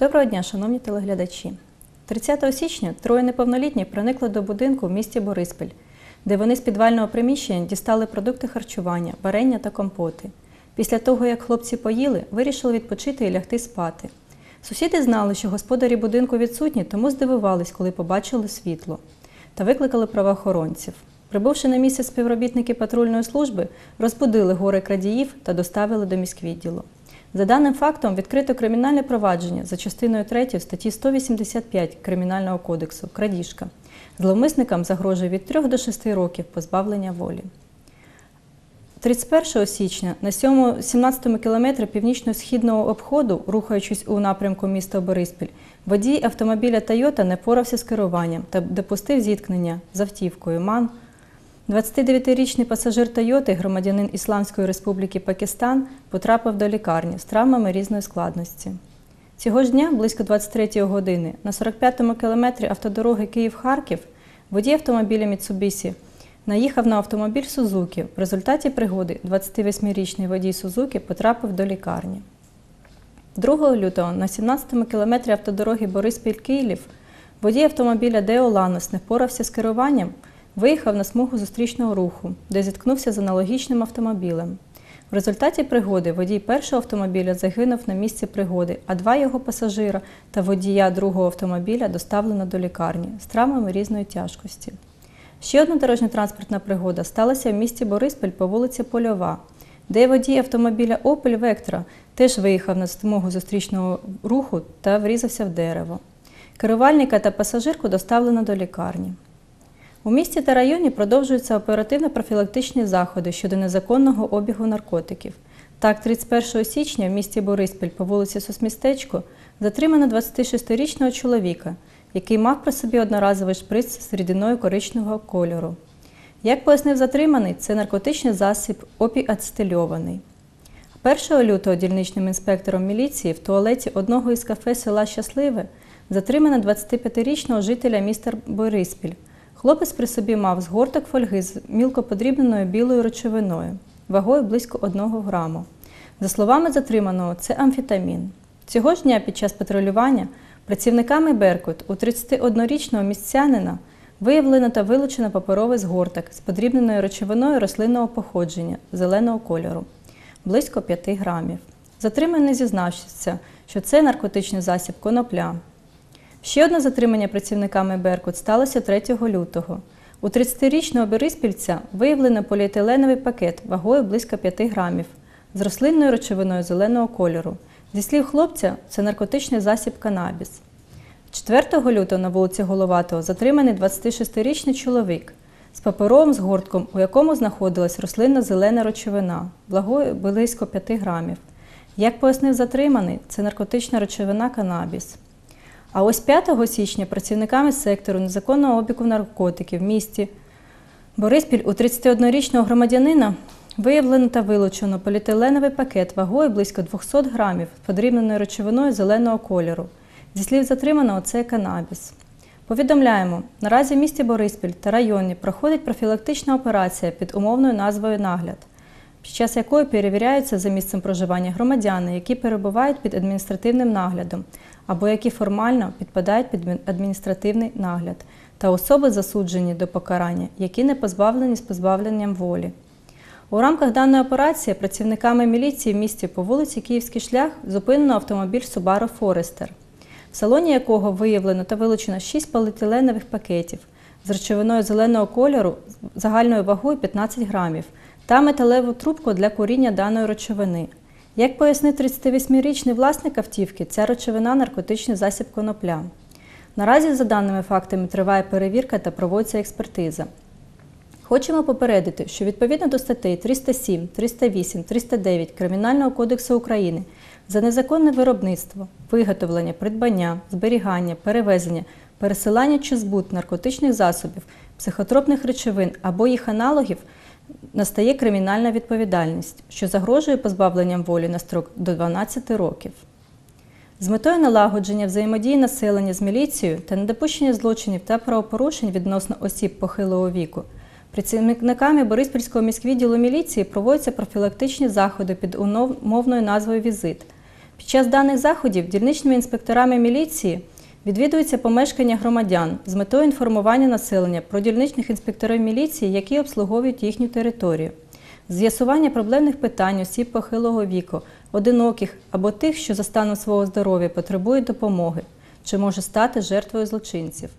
Доброго дня, шановні телеглядачі. 30 січня троє неповнолітніх проникли до будинку в місті Бориспіль, де вони з підвального приміщення дістали продукти харчування, варення та компоти. Після того, як хлопці поїли, вирішили відпочити і лягти спати. Сусіди знали, що господарі будинку відсутні, тому здивувались, коли побачили світло, та викликали правоохоронців. Прибувши на місце співробітники патрульної служби, розбудили горе крадіїв та доставили до міськвідділу. За даним фактом відкрито кримінальне провадження за частиною 3 статті 185 Кримінального кодексу крадіжка. Зловмисникам загрожує від 3 до 6 років позбавлення волі. 31 січня на 7-17 кілометрі північно-східного обходу, рухаючись у напрямку міста Бориспіль, водій автомобіля Тойота не порався з керуванням та допустив зіткнення з автівкою МАН 29-річний пасажир Тойоти, громадянин Ісламської Республіки Пакистан, потрапив до лікарні з травмами різної складності. Цього ж дня, близько 23-ї години, на 45-му кілометрі автодороги Київ-Харків, водій автомобіля Mitsubishi наїхав на автомобіль Сузуки. В результаті пригоди 28-річний водій Сузуки потрапив до лікарні. 2 лютого на 17-му кілометрі автодороги Бориспіль-Київ водій автомобіля Део Ланос не впорався з керуванням, виїхав на смугу зустрічного руху, де зіткнувся з аналогічним автомобілем. В результаті пригоди водій першого автомобіля загинув на місці пригоди, а два його пасажира та водія другого автомобіля доставлено до лікарні з травмами різної тяжкості. Ще одна дорожньо-транспортна пригода сталася в місті Бориспіль по вулиці Польова, де водій автомобіля Opel Vectra теж виїхав на смугу зустрічного руху та врізався в дерево. Керувальника та пасажирку доставлено до лікарні. У місті та районі продовжуються оперативно-профілактичні заходи щодо незаконного обігу наркотиків. Так, 31 січня в місті Бориспіль по вулиці Сосмістечко затримано 26-річного чоловіка, який мав при собі одноразовий шприц з рідиною коричневого кольору. Як пояснив затриманий, це наркотичний засіб опіацетильований. 1 лютого дільничним інспектором міліції в туалеті одного із кафе села Щасливе затримано 25-річного жителя міста Бориспіль. Хлопець при собі мав згорток фольги з мілкоподрібненою білою речовиною, вагою близько 1 граму. За словами затриманого, це амфетамін. Цього ж дня під час патрулювання працівниками Беркут у 31-річного місцянина виявлено та вилучено паперовий згорток з подрібненою речовиною рослинного походження зеленого кольору близько 5 грамів. Затриманий зізнався, що це наркотичний засіб конопля. Ще одне затримання працівниками Беркут сталося 3 лютого. У 30-річного Бориспільця виявлено поліетиленовий пакет вагою близько 5 грамів з рослинною речовиною зеленого кольору. Зі слів хлопця, це наркотичний засіб канабіс. 4 лютого на вулиці Головатого затриманий 26-річний чоловік з паперовим згортком, у якому знаходилась рослинна зелена речовина вагою близько 5 грамів. Як пояснив затриманий, це наркотична речовина канабіс. А ось 5 січня працівниками сектору незаконного обігу наркотиків в місті Бориспіль у 31-річного громадянина виявлено та вилучено поліетиленовий пакет вагою близько 200 грамів з подрібненою речовиною зеленого кольору. Зі слів затриманого, це канабіс. Повідомляємо, наразі в місті Бориспіль та районі проходить профілактична операція під умовною назвою Нагляд, під час якої перевіряються за місцем проживання громадяни, які перебувають під адміністративним наглядом або які формально підпадають під адміністративний нагляд, та особи засуджені до покарання, які не позбавлені з позбавленням волі. У рамках даної операції працівниками міліції в місті по вулиці Київський шлях зупинено автомобіль Subaru Forester, в салоні якого виявлено та вилучено 6 поліетиленових пакетів з речовиною зеленого кольору загальною вагою 15 грамів та металеву трубку для куріння даної речовини. Як пояснив 38-річний власник автівки, ця речовина наркотичний засіб конопля. Наразі, за даними фактами, триває перевірка та проводиться експертиза. Хочемо попередити, що відповідно до статей 307, 308, 309 Кримінального кодексу України за незаконне виробництво, виготовлення, придбання, зберігання, перевезення, пересилання чи збут наркотичних засобів, психотропних речовин або їх аналогів настає кримінальна відповідальність, що загрожує позбавленням волі на строк до 12 років. З метою налагодження взаємодії населення з міліцією та недопущення злочинів та правопорушень відносно осіб похилого віку, працівниками Бориспільського міськвідділу міліції проводяться профілактичні заходи під умовною назвою Візит. Під час даних заходів дільничними інспекторами міліції відвідуються помешкання громадян з метою інформування населення про дільничних інспекторів міліції, які обслуговують їхню територію, з'ясування проблемних питань осіб похилого віку, одиноких або тих, що за станом свого здоров'я потребують допомоги, чи може стати жертвою злочинців.